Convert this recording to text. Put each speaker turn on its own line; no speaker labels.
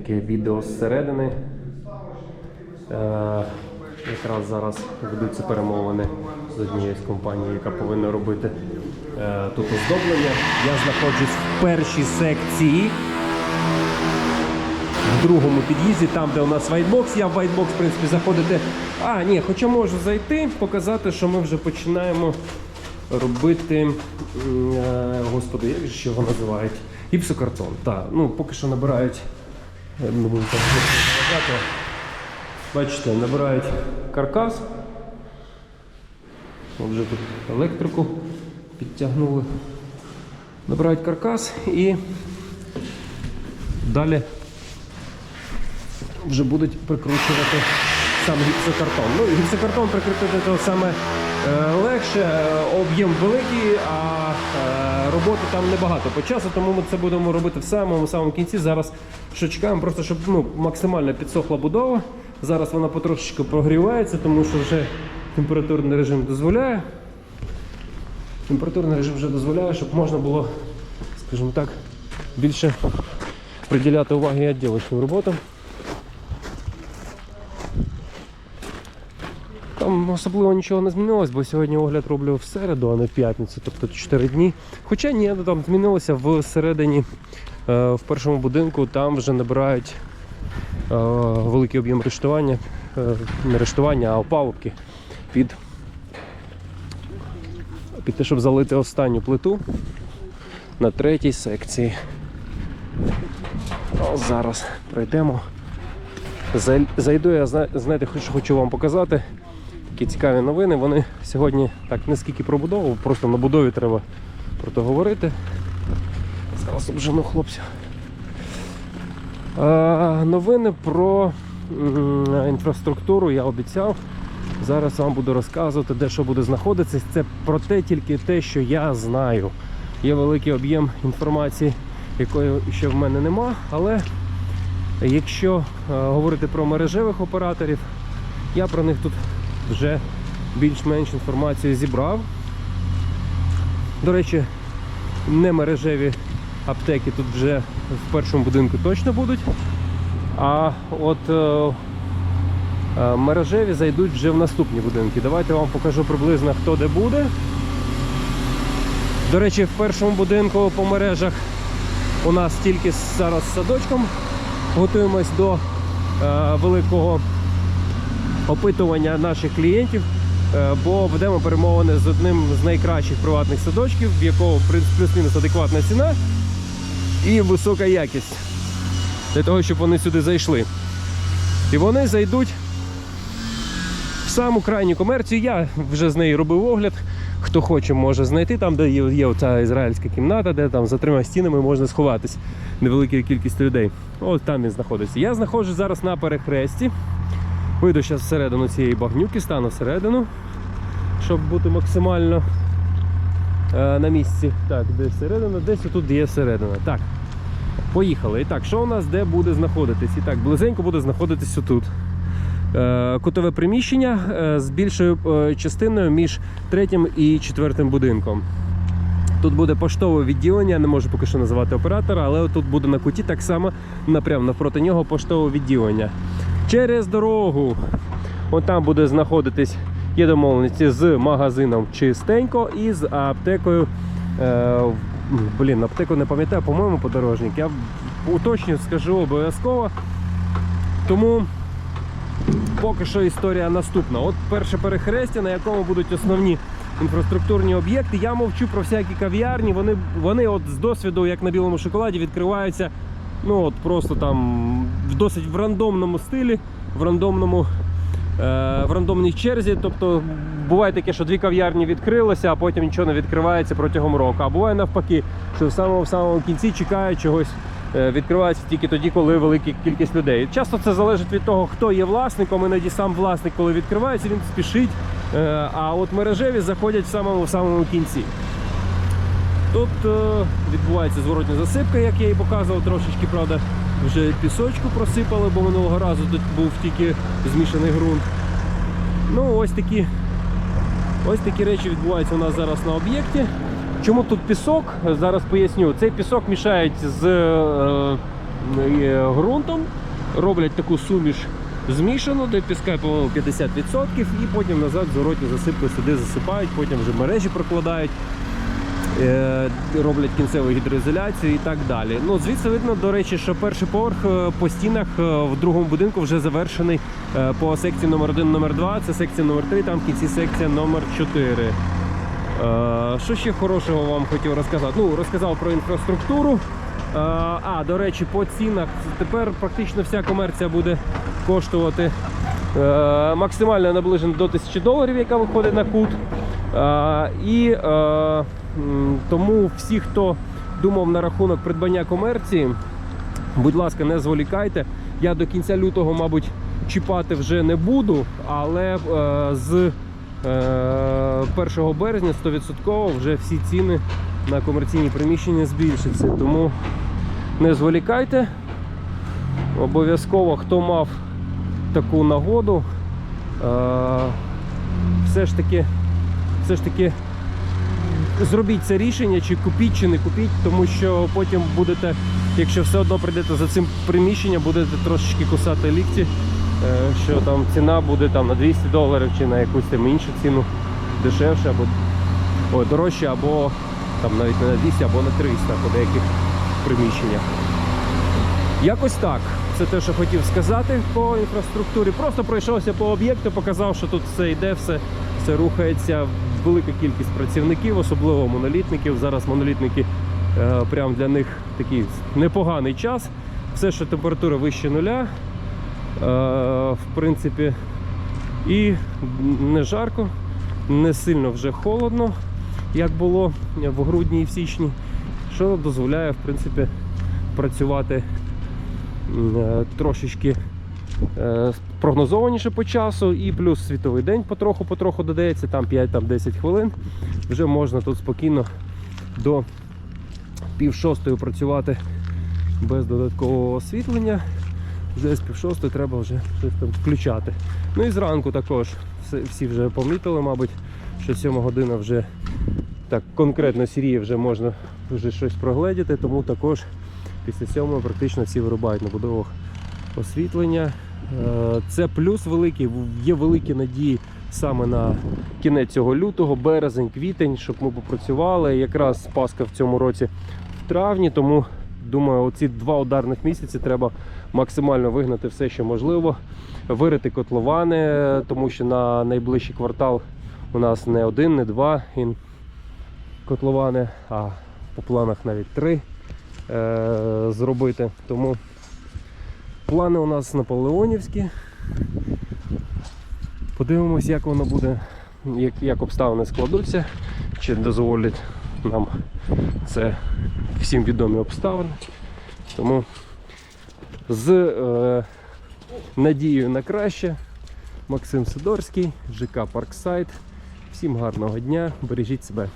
таке відео зсередини. Е, якраз зараз ведуться перемовини з однією з компаній, яка повинна робити е, тут оздоблення. Я знаходжусь в першій секції. В другому під'їзді, там, де у нас вайтбокс, я в вайтбокс, в принципі, заходити. А, ні, хоча можу зайти, показати, що ми вже починаємо робити. е, Господи, як же його називають? Гіпсокартон. Так, ну поки що набирають. Не буду так заважати. Бачите, набирають каркас. От Вже тут електрику підтягнули. Набирають каркас і далі вже будуть прикручувати сам гіпсокартон. Ну, гіпсокартон прикрутити то саме е, легше, е, об'єм великий, а е, роботи там небагато по часу, тому ми це будемо робити в самому самому кінці. Зараз що чекаємо, просто щоб ну, максимально підсохла будова. Зараз вона потрошечку прогрівається, тому що вже температурний режим дозволяє. Температурний режим вже дозволяє, щоб можна було, скажімо так, більше приділяти уваги відділочним роботам. Там особливо нічого не змінилось, бо сьогодні огляд роблю в середу, а не в п'ятницю, тобто 4 дні. Хоча ні, ну, там змінилося всередині, е, в першому будинку, там вже набирають е, великий об'єм рештування, е, не рештування, а опалубки під, під те, щоб залити останню плиту на третій секції. О, зараз пройдемо. Зайду, я знаєте, хочу вам показати. Такі цікаві новини. Вони сьогодні так не скільки про будову, просто на будові треба про то говорити. Зараз обжену хлопців. А, новини про інфраструктуру я обіцяв. Зараз вам буду розказувати, де що буде знаходитися. Це про те, тільки те, що я знаю. Є великий об'єм інформації, якої ще в мене нема, але Якщо е, говорити про мережевих операторів, я про них тут вже більш-менш інформацію зібрав. До речі, не мережеві аптеки тут вже в першому будинку точно будуть. А от е, е, мережеві зайдуть вже в наступні будинки. Давайте вам покажу приблизно хто де буде. До речі, в першому будинку по мережах у нас тільки зараз з садочком готуємось до е, великого опитування наших клієнтів, е, бо ведемо перемовини з одним з найкращих приватних садочків, в якого плюс-мінус адекватна ціна і висока якість для того, щоб вони сюди зайшли. І вони зайдуть в саму крайню комерцію. Я вже з неї робив огляд. Хто хоче, може знайти там, де є, є оця ізраїльська кімната, де там за трьома стінами можна сховатись невелика кількість людей. От там він знаходиться. Я знаходжусь зараз на перехресті. Вийду зараз всередину цієї багнюки, стану всередину, щоб бути максимально е, на місці. Так, де середина, десь тут є середина. Так, поїхали. І так, що у нас де буде знаходитись? І так, близенько буде знаходитись отут. Е, Кутове приміщення е, з більшою е, частиною між третім і четвертим будинком. Тут буде поштове відділення, не можу поки що називати оператора, але тут буде на куті так само напрямо навпроти нього поштове відділення. Через дорогу, от там буде знаходитись є домовленості з магазином чистенько і з аптекою. Е, блін, аптеку не пам'ятаю, по-моєму, подорожник. Я уточню, скажу обов'язково. Тому поки що історія наступна. От перше перехрестя, на якому будуть основні інфраструктурні об'єкти. Я мовчу про всякі кав'ярні. Вони, вони от з досвіду, як на білому шоколаді, відкриваються ну от просто там в досить в рандомному стилі, в рандомному. е, В рандомній черзі, тобто буває таке, що дві кав'ярні відкрилися, а потім нічого не відкривається протягом року. А буває навпаки, що в самому в самому кінці чекають чогось, е, відкривається тільки тоді, коли велика кількість людей. Часто це залежить від того, хто є власником. Іноді сам власник, коли відкривається, він спішить. Е, А от мережеві заходять в самому в самому кінці. Е, відбувається зворотня засипка, як я і показував, трошечки, правда, вже пісочку просипали, бо минулого разу тут був тільки змішаний ґрунт. Ну, ось такі, ось такі речі відбуваються у нас зараз на об'єкті. Чому тут пісок? Зараз поясню. Цей пісок мішають з е, е, ґрунтом, роблять таку суміш змішану, де піска, по-моєму, 50%, і потім назад зворотні засипки сюди засипають, потім вже мережі прокладають. Е, Роблять кінцеву гідроізоляцію і так далі. Ну, звідси видно, до речі, що перший поверх е, по стінах е, в другому будинку вже завершений по секції номер 1 номер 2 Це секція номер 3 там в кінці секція номер 4 Е, Що ще хорошого вам хотів розказати? Ну, розказав про інфраструктуру. А, до речі, по цінах тепер практично вся комерція буде коштувати максимально наближено до 1000 доларів, яка виходить на кут. І тому всі, хто думав на рахунок придбання комерції, будь ласка, не зволікайте. Я до кінця лютого, мабуть, чіпати вже не буду, але е, з е, 1 березня 100% вже всі ціни на комерційні приміщення збільшаться. Тому не зволікайте. Обов'язково, хто мав таку нагоду, е, все ж таки, все ж таки зробіть це рішення, чи купіть, чи не купіть, тому що потім будете, якщо все одно прийдете за цим приміщенням, будете трошечки кусати лікті, е, що там ціна буде там на 200 доларів чи на якусь там іншу ціну дешевше або о, дорожче, або там навіть на 200, або на 300 по деяких приміщеннях. Якось так. Це те, що хотів сказати по інфраструктурі. Просто пройшовся по об'єкту, показав, що тут все йде, все, все рухається. Велика кількість працівників, особливо монолітників. Зараз монолітники е, прям для них такий непоганий час. Все, що температура вище нуля, е, в принципі, і не жарко, не сильно вже холодно, як було в грудні і в січні, що дозволяє, в принципі, працювати е, трошечки прогнозованіше по часу, і плюс світовий день потроху-потроху додається, там 5-10 хвилин. Вже можна тут спокійно до пів шостої працювати без додаткового освітлення. Вже з пів шостої треба вже щось там включати. Ну і зранку також всі- вже помітили, мабуть, що 7 година вже так конкретно сіріє, вже можна вже щось прогледіти, тому також після сьомої практично всі вирубають на будовах освітлення. Е, Це плюс великий, є великі надії саме на кінець цього лютого, березень, квітень, щоб ми попрацювали. Якраз Пасха в цьому році в травні, тому думаю, оці два ударних місяці треба максимально вигнати все, що можливо, вирити котловани, тому що на найближчий квартал у нас не один, не два котловани, а по планах навіть три е, зробити. Тому плани у нас наполеонівські. Подивимось, як воно буде, як, як обставини складуться, чи дозволять нам це всім відомі обставини. Тому з е, надією на краще. Максим Сидорський, ЖК Парксайд. Всім гарного дня, бережіть себе.